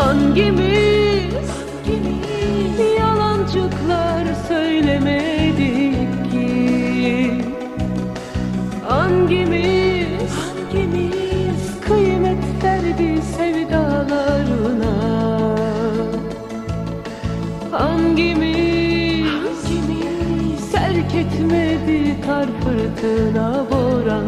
Hangimiz, yalancıklar söylemedik ki. Hangimiz, hangimiz? Kıymet verdi sevdalarına. Hangimiz, hangimiz? Terk etmedi kar fırtına boranda